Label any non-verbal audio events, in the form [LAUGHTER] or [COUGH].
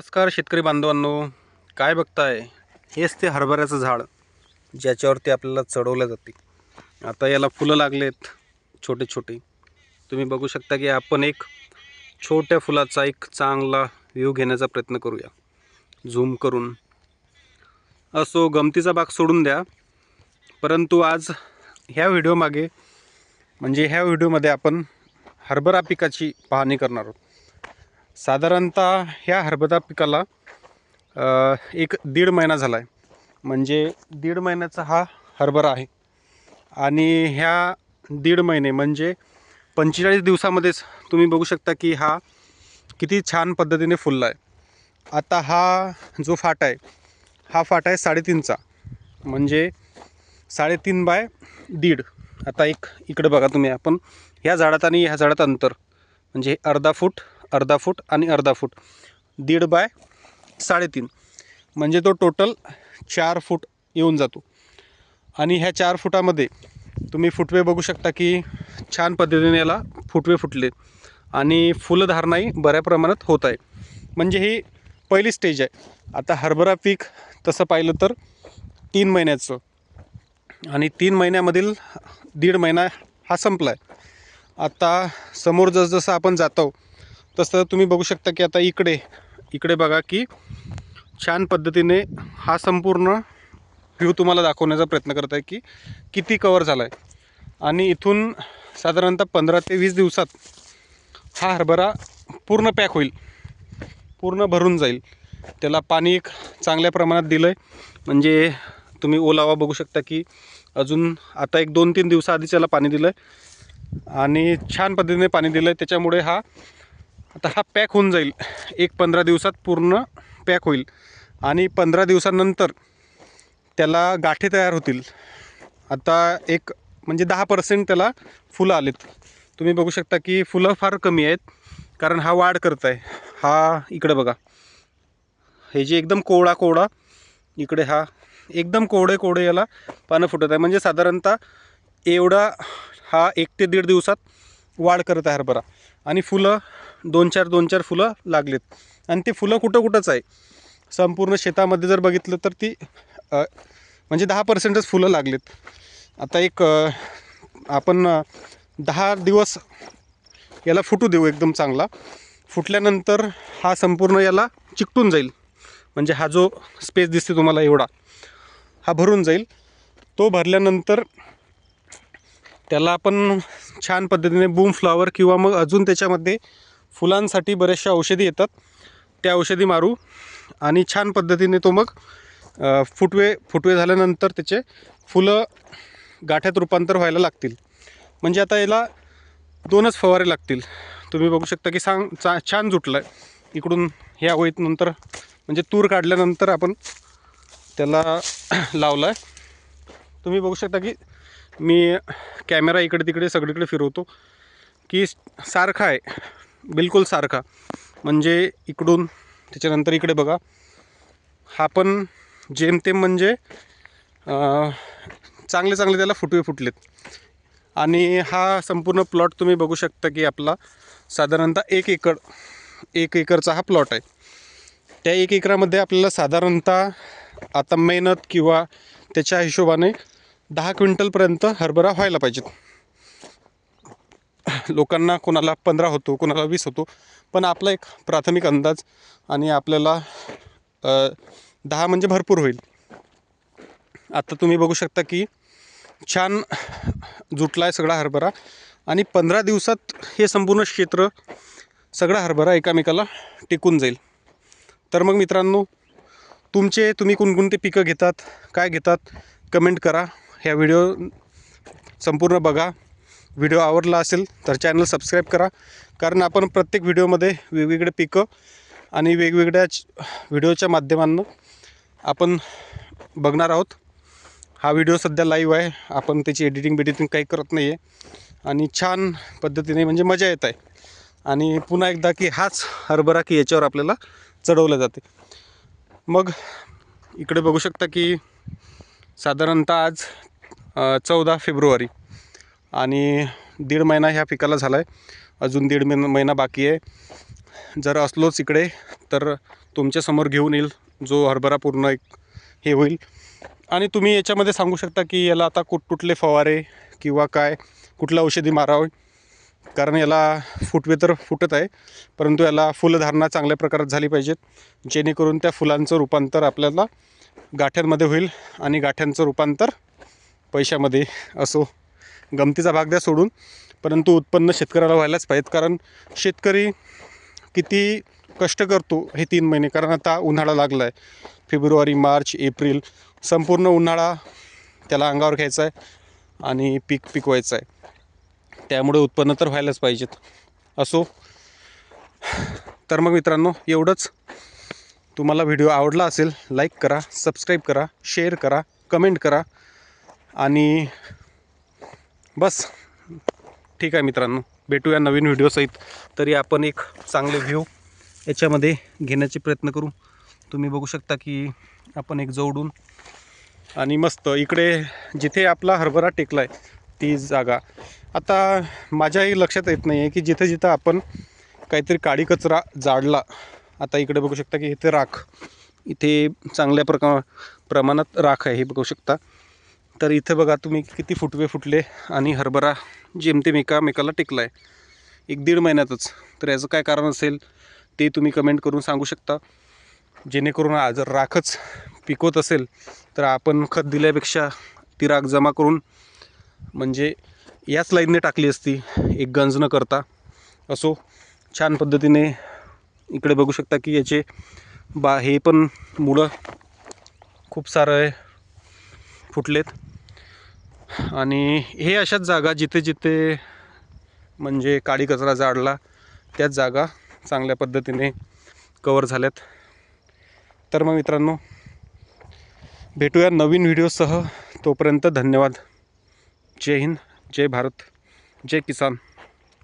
नमस्कार शेतकरी बांधवांनो काय बघताय? हेच ते हरभऱ्याचं झाड ज्याच्यावरती आपल्याला चढवलं जाते. आता याला फुलं लागलेत छोटे छोटे तुम्ही बघू शकता की आपण एक छोट्या फुलाचा एक चांगला व्ह्यू घेण्याचा प्रयत्न करूया. झूम करून. असो गमतीचा भाग सोडून द्या. परंतु आज ह्या व्हिडिओमागे म्हणजे ह्या व्हिडिओमध्ये आपण हरभरा पिकाची पाहणी करणार आहोत. साधारणतः ह्या हरभरा पिकाला एक दीड महिना झाला आहे म्हणजे दीड महिन्याचा हा हरभरा आहे. आणि ह्या दीड महिने म्हणजे पंचेचाळीस दिवसामध्येच तुम्ही बघू शकता की हा किती छान पद्धतीने फुलला आहे आता हा जो फाटा आहे हा फाटा आहे साडेतीनचा. म्हणजे साडेतीन बाय दीड. आता एक इकडे बघा तुम्ही आपण. ह्या झाडात आणि ह्या झाडात अंतर. म्हणजे अर्धा फूट अर्धा फूट आणि अर्धा फूट. दीड बाय साडेतीन. म्हणजे तो टोटल चार फूट येऊन जातो. आणि ह्या चार फुटामध्ये तुम्ही फुटवे बघू शकता की छान पद्धतीने याला फुटवे फुटले. आणि फुलधारणाही बऱ्या प्रमाणात होत आहे. म्हणजे ही पहिली स्टेज आहे. आता हरभरा पीक तसं पाहिलं तर तीन महिन्याचं. आणि तीन महिन्यामधील दीड महिना हा संपला आहे आता समोर जसजसं आपण जातो तसं तुम्ही बघू शकता की आता इकडे इकडे बघा की छान पद्धतीने हा संपूर्ण व्ह्यू तुम्हाला दाखवण्याचा प्रयत्न करत आहे की किती कवर झाला आहे आणि इथून साधारणतः पंधरा ते वीस दिवसात हा हरभरा पूर्ण पॅक होईल. पूर्ण भरून जाईल. त्याला पाणी एक चांगल्या प्रमाणात दिलं आहे म्हणजे तुम्ही ओलावा बघू शकता की अजून आता एक दोन तीन दिवसाआधी त्याला पाणी दिलं आहे आणि छान पद्धतीने पाणी दिलं आहे त्याच्यामुळे हा आता हा पॅक होऊन जाईल. एक पंधरा दिवसात पूर्ण पॅक होईल. आणि पंधरा दिवसानंतर त्याला गाठे तयार होतील. आता एक म्हणजे दहा पर्सेंट त्याला फुलं आलेत. तुम्ही बघू शकता की फुलं फार कमी आहेत कारण हा वाढ करत आहे हा इकडे बघा. हे जे एकदम कोवळा कोवळा इकडे हा एकदम कोवळे कोवळे याला पानं फुटत आहे म्हणजे साधारणतः एवढा हा एक ते दीड दिवसात वाढ करत आहे हरभरा. आणि फुलं दोन चार दोन चार फुलं लागलेत. आणि ते फुलं कुठं कुठंच आहे? संपूर्ण शेतामध्ये जर बघितलं तर ती म्हणजे दहा पर्सेंटच फुलं लागलेत. आता एक आपण दहा दिवस याला फुटू देऊ एकदम चांगला. फुटल्यानंतर हा संपूर्ण याला चिकटून जाईल. म्हणजे हा जो स्पेस दिसते तुम्हाला एवढा हा भरून जाईल. तो भरल्यानंतर त्याला आपण छान पद्धतीने बूम फ्लॉवर किंवा मग अजून त्याच्यामध्ये फुलांसाठी बऱ्याचशा औषधी येतात. त्या औषधी मारू. आणि छान पद्धतीने तो मग फुटवे फुटवे झाल्यानंतर त्याचे फुलं गाठ्यात रूपांतर व्हायला लागतील. म्हणजे आता याला दोनच फवारे लागतील. तुम्ही बघू शकता की सांग चा छान जुटलं आहे इकडून ह्या होईत नंतर म्हणजे तूर काढल्यानंतर आपण त्याला [CLEARS THROAT] लावला आहे तुम्ही बघू शकता की मी कॅमेरा इकडे तिकडे सगळीकडे फिरवतो की सारखा आहे. बिलकुल सारखा. म्हणजे इकडून त्याच्यानंतर इकडे बघा. हा पण जेमतेम म्हणजे चांगले चांगले त्याला फुटवे फुटलेत. आणि हा संपूर्ण प्लॉट तुम्ही बघू शकता की आपला साधारणतः एक एकर एक एकरचा हा प्लॉट आहे. त्या एक एकरामध्ये आपल्याला साधारणतः आता मेहनत किंवा त्याच्या हिशोबाने दहा क्विंटलपर्यंत हरभरा व्हायला पाहिजेत. लोकांना कोणाला पंधरा होतो कोणाला वीस होतो. पण आपला एक प्राथमिक अंदाज आणि आपल्याला दहा म्हणजे भरपूर होईल. आता तुम्ही बघू शकता की छान जुटला आहे सगळा हरभरा आणि पंधरा दिवसात हे संपूर्ण क्षेत्र सगळा हरभरा एकामेकाला टिकून जाईल. तर मग मित्रांनो तुमचे तुम्ही कोणकोणते पिकं घेतात काय घेतात कमेंट करा. ह्या व्हिडिओ संपूर्ण बघा. व्हिडिओ आवडला असेल तर चॅनल सबस्क्राईब करा. कारण आपण प्रत्येक व्हिडिओमध्ये वेगवेगळे पिकं आणि वेगवेगळ्या व्हिडिओच्या माध्यमांनं आपण बघणार आहोत. हा व्हिडिओ सध्या लाईव्ह आहे. आपण त्याची एडिटिंग बिडिटिंग काही करत नाही आहे आणि छान पद्धतीने म्हणजे मजा येत आहे. आणि पुन्हा एकदा की हाच हरभरा की याच्यावर आपल्याला चढवलं जाते. मग इकडे बघू शकता की साधारणतः आज चौदा फेब्रुवारी. आणि दीड महिना ह्या पिकाला झाला आहे अजून दीड महिना महिना बाकी आहे. जर असलोच इकडे तर तुमच्यासमोर घेऊन येईल. जो हरभरा पूर्ण एक हे होईल. आणि तुम्ही याच्यामध्ये सांगू शकता की याला आता कुठ कुठले फवारे किंवा काय कुठलं औषधी मारावं? कारण याला फुटवे तर फुटत आहे परंतु याला फुलधारणा चांगल्या प्रकारात झाली पाहिजेत. जेणेकरून त्या फुलांचं रूपांतर आपल्याला गाठ्यांमध्ये होईल आणि गाठ्यांचं रूपांतर पैशामध्ये असो. गमतीचा भाग द्या सोडून. परंतु उत्पन्न शेतकऱ्याला व्हायलाच पाहिजेत. कारण शेतकरी किती कष्ट करतो हे तीन महिने. कारण आता उन्हाळा लागला आहे फेब्रुवारी मार्च एप्रिल संपूर्ण उन्हाळा त्याला अंगावर घ्यायचा आहे आणि पीक पिकवायचं आहे. त्यामुळे उत्पन्न तर व्हायलाच पाहिजेत. असो. तर मग मित्रांनो एवढंच. तुम्हाला व्हिडिओ आवडला असेल लाईक करा सबस्क्राईब करा शेअर करा कमेंट करा आणि बस. ठीक आहे मित्रांनो भेटूया नवीन व्हिडिओसहित तरी आपण एक चांगले व्ह्यू याच्यामध्ये घेण्याचे प्रयत्न करू. तुम्ही बघू शकता की आपण एक जोडून आणि मस्त इकडे जिथे आपला हरभरा टेकला आहे ती जागा. आता माझ्याही लक्षात येत नाही आहे की जिथे जिथं आपण काहीतरी काळी कचरा जाडला आता इकडे बघू शकता की इथे राख. इथे चांगल्या प्रका प्रमाणात राख आहे हे बघू शकता. तर इथे बघा तुम्ही किती फुटवे फुटले आणि हरभरा जेमतेम एकामेकाला टेकला आहे एक दीड महिन्यातच. तर याचं काय कारण असेल ते तुम्ही कमेंट करून सांगू शकता. जेणेकरून जर राखच पिकवत असेल तर आपण खत दिल्यापेक्षा ती राख जमा करून म्हणजे याच लाईनने टाकली असती एक गंज न करता. असो छान पद्धतीने इकडे बघू शकता की याचे बा हे पण मुळं खूप सारं फुटलेत. आणि हे अशाच जागा जिथे जिथे म्हणजे काळी कचरा जाडला त्याच जागा चांगल्या पद्धतीने कवर झाल्यात. तर मग मित्रांनो भेटूया नवीन व्हिडिओसह. तोपर्यंत धन्यवाद. जय हिंद जय भारत जय किसान.